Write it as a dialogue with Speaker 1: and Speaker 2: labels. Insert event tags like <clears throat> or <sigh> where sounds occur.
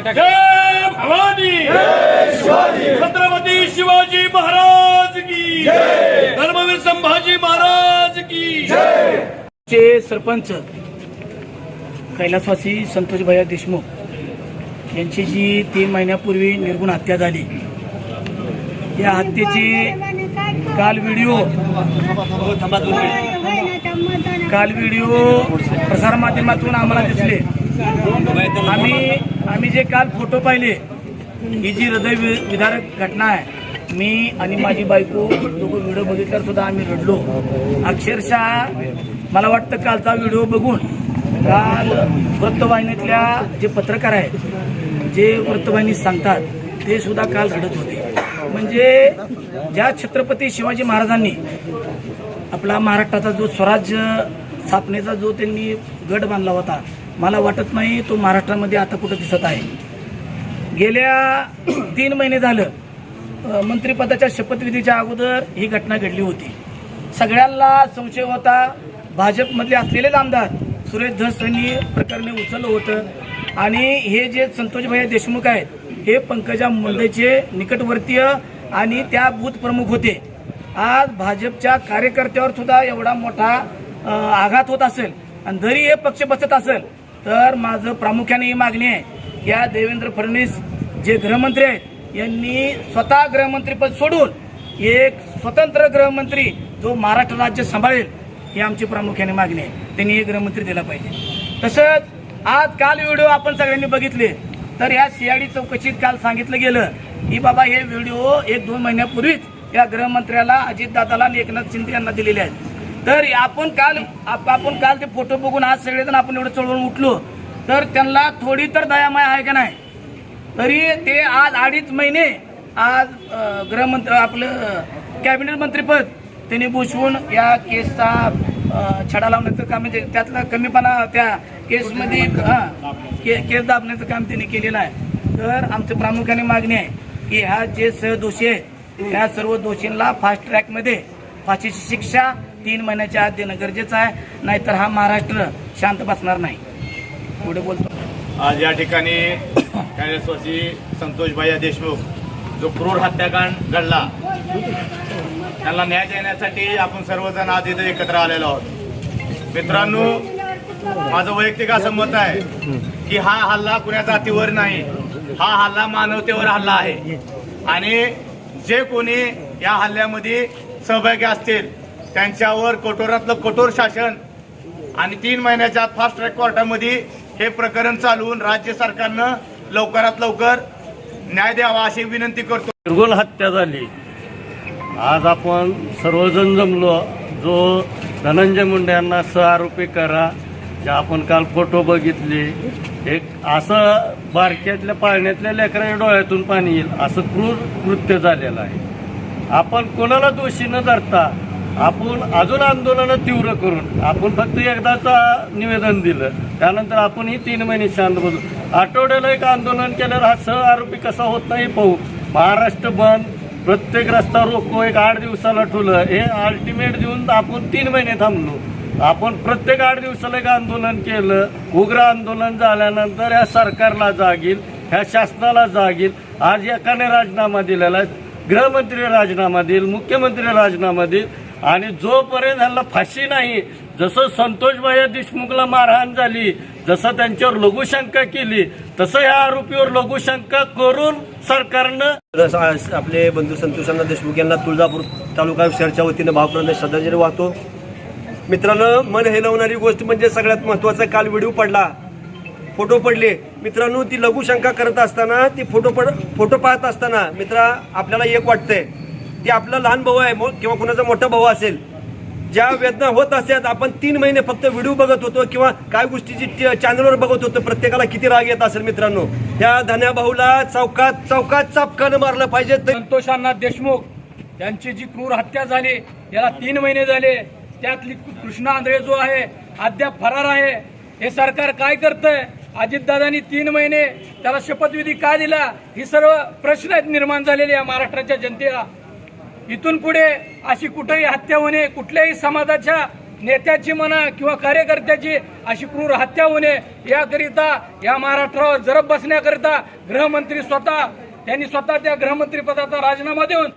Speaker 1: जय भवानी. छत्रपती शिवाजी महाराज की. धर्मवीर संभाजी महाराज की. चे सरपंच कैलासवासी संतोष भैया देशमुख यांची जी तीन महिन्यापूर्वी निर्गुण हत्या झाली या हत्येची काल व्हिडिओ काल व्हिडिओ प्रसारमाध्यमातून आम्हाला दिसले. आम्ही आम्ही जे काल फोटो पाहिले ही जी हृदय वि- विदारक घटना आहे मी आणि माझी बायको दोघं व्हिडिओ बघितल्यावर सुद्धा आम्ही रडलो. अक्षरशः मला वाटतं कालचा व्हिडिओ बघून काल वृत्तवाहिनीतल्या जे पत्रकार आहेत जे वृत्तवाहिनी सांगतात ते सुद्धा काल रडत होते. म्हणजे ज्या छत्रपती शिवाजी महाराजांनी आपला महाराष्ट्राचा जो स्वराज्य स्थापनेचा जो त्यांनी गट बांधला होता मला वाटत नाही तो महाराष्ट्रामध्ये आता कुठं दिसत आहे. गेल्या <clears throat> तीन महिने झालं मंत्रिपदाच्या शपथविधीच्या अगोदर ही घटना घडली होती. सगळ्यांना संशय होता. भाजपमधले असलेलेच आमदार सुरेश धस यांनी प्रकरणी उचललं होतं. आणि हे जे संतोष देशमुख आहेत हे पंकजा मुंडेचे निकटवर्तीय आणि त्या बूथ प्रमुख होते. आज भाजपच्या कार्यकर्त्यावर सुद्धा एवढा मोठा आघात होत असेल आणि जरी हे पक्ष बसत असेल तर माझं प्रामुख्याने ही मागणी आहे की या देवेंद्र फडणवीस जे गृहमंत्री आहेत यांनी स्वतः गृहमंत्रीपद सोडून एक स्वतंत्र गृहमंत्री जो महाराष्ट्र राज्य सांभाळेल ही आमची प्रामुख्याने मागणी आहे. त्यांनी हे गृहमंत्री दिला पाहिजे. तसंच आज काल व्हिडिओ आपण सगळ्यांनी बघितले तर या सीआयडी चौकशीत काल सांगितलं गेलं की बाबा हे व्हिडिओ एक दोन महिन्यापूर्वीच या गृहमंत्र्याला अजितदादाला आणि एकनाथ शिंदे यांना दिलेले आहेत. तर आपण काल आप- आपण काल ते फोटो बघून आज सगळेजण आपण एवढं चळवळून उठलो. तर त्यांना थोडी तर दयामाय आहे का नाही? तरी ते आज अडीच महिने आज गृहमंत्री आपलं कॅबिनेट मंत्रीपद त्यांनी भूषवून या केसचा छडा लावण्याचं काम म्हणजे त्यातला कमीपणा त्या केसमध्ये हां के- केस दाबण्याचं काम त्यांनी केलेलं आहे. तर आमचं प्रामुख्याने मागणी आहे की ह्या जे सहदोषी आहेत ह्या सर्व दोषींना फास्ट ट्रॅकमध्ये फाशीची शिक्षा तीन महिन्याच्या आत देणं गरजेचं आहे. नाहीतर हा महाराष्ट्र शांत बसणार नाही. पुढे बोलतो.
Speaker 2: आज या ठिकाणी काँग्रेसवासी संतोष भैया देशमुख जो क्रूर हत्याकांड घडला त्यांना न्याय देण्यासाठी आपण सर्वजण आज इथे एकत्र आलेलो आहोत. मित्रांनो माझं वैयक्तिक असं मत आहे की हा हल्ला कुण्या जातीवर नाही. हा हल्ला मानवतेवर हल्ला आहे. आणि जे कोणी या हल्ल्यामध्ये सहभागी असतील त्यांच्यावर कठोरातलं कठोर शासन आणि तीन महिन्याच्या आत फास्ट ट्रॅक कोर्टामध्ये हे प्रकरण चालवून राज्य सरकारनं लवकरात लवकर न्याय द्यावा अशी विनंती करतो.
Speaker 3: निर्गुण हत्या झाली. आज आपण सर्वजण जमलो. जो धनंजय मुंडे यांना सहआरोपी करा जे आपण काल फोटो बघितले. एक असं बारक्यातल्या पाळण्यातल्या लेकराच्या डोळ्यातून पाणी येईल. असं क्रूर कृत्य झालेलं आहे. आपण कोणाला दोषी न धरता आपण अजून आंदोलनं तीव्र करून आपण फक्त एकदाचा निवेदन दिलं. त्यानंतर आपण ही तीन महिने शांत बसू. आठवड्याला एक आंदोलन केल्यावर हा सह आरोपी कसा होत नाही पाहू. महाराष्ट्र बंद प्रत्येक रस्ता रोको एक आठ दिवसाला ठुलं. हे अल्टिमेट देऊन आपण तीन महिने थांबलो. आपण प्रत्येक आठ दिवसाला एक आंदोलन केलं. उग्र आंदोलन झाल्यानंतर ह्या सरकारला जागील ह्या शासनाला जागील. आज एकाने राजीनामा दिलेला आहे. गृहमंत्री राजीनामा देईल मुख्यमंत्री राजीनामा देईल. आणि जोपर्यंत ह्यांना फाशी नाही जसं संतोष भैया देशमुखला मारहाण झाली जसं त्यांच्यावर लघुशंका केली तसं या आरोपीवर लघुशंका करून सरकारनं
Speaker 4: आपले बंधू संतोषांना देशमुख यांना तुळजापूर तालुका शहरच्या वतीनं भावप्रंद श्रद्धांजली वाहतो. मित्रांनो मन हेलवणारी गोष्ट म्हणजे सगळ्यात महत्त्वाचा काल व्हिडिओ पडला. फोटो पडले. मित्रांनो ती लघुशंका करत असताना ती फोटो पड फोटो पाहत असताना मित्रा आपल्याला एक वाटतंय. ते आपला लहान भाऊ आहे किंवा कुणाचा मोठा भाऊ असेल ज्या वेदना होत असतात आपण तीन महिने फक्त व्हिडिओ बघत होतो किंवा काय गोष्टीची चॅनलवर बघत होतो प्रत्येकाला किती राग येत असेल मित्रांनो. त्या धन्या भाऊला चौकात चौकात चापकानं मारलं पाहिजे.
Speaker 1: संतोषांना देशमुख यांची जी क्रूर हत्या झाली याला तीन महिने झाले. त्यातली कृष्णा आंधळे जो आहे अद्याप फरार आहे. हे सरकार काय करतंय? अजितदादांनी तीन महिने त्याला शपथविधी का दिला? ही सर्व प्रश्न आहेत निर्माण झालेले या महाराष्ट्राच्या जनतेला. इथून पुढे अशी कुठेही हत्या होणे कुठल्याही समाजाच्या नेत्याची म्हणा किंवा कार्यकर्त्याची अशी क्रूर हत्या होणे याकरिता या महाराष्ट्रावर जरब बसण्याकरिता गृहमंत्री स्वतः त्यांनी स्वतः त्या गृहमंत्री पदाचा राजीनामा देऊन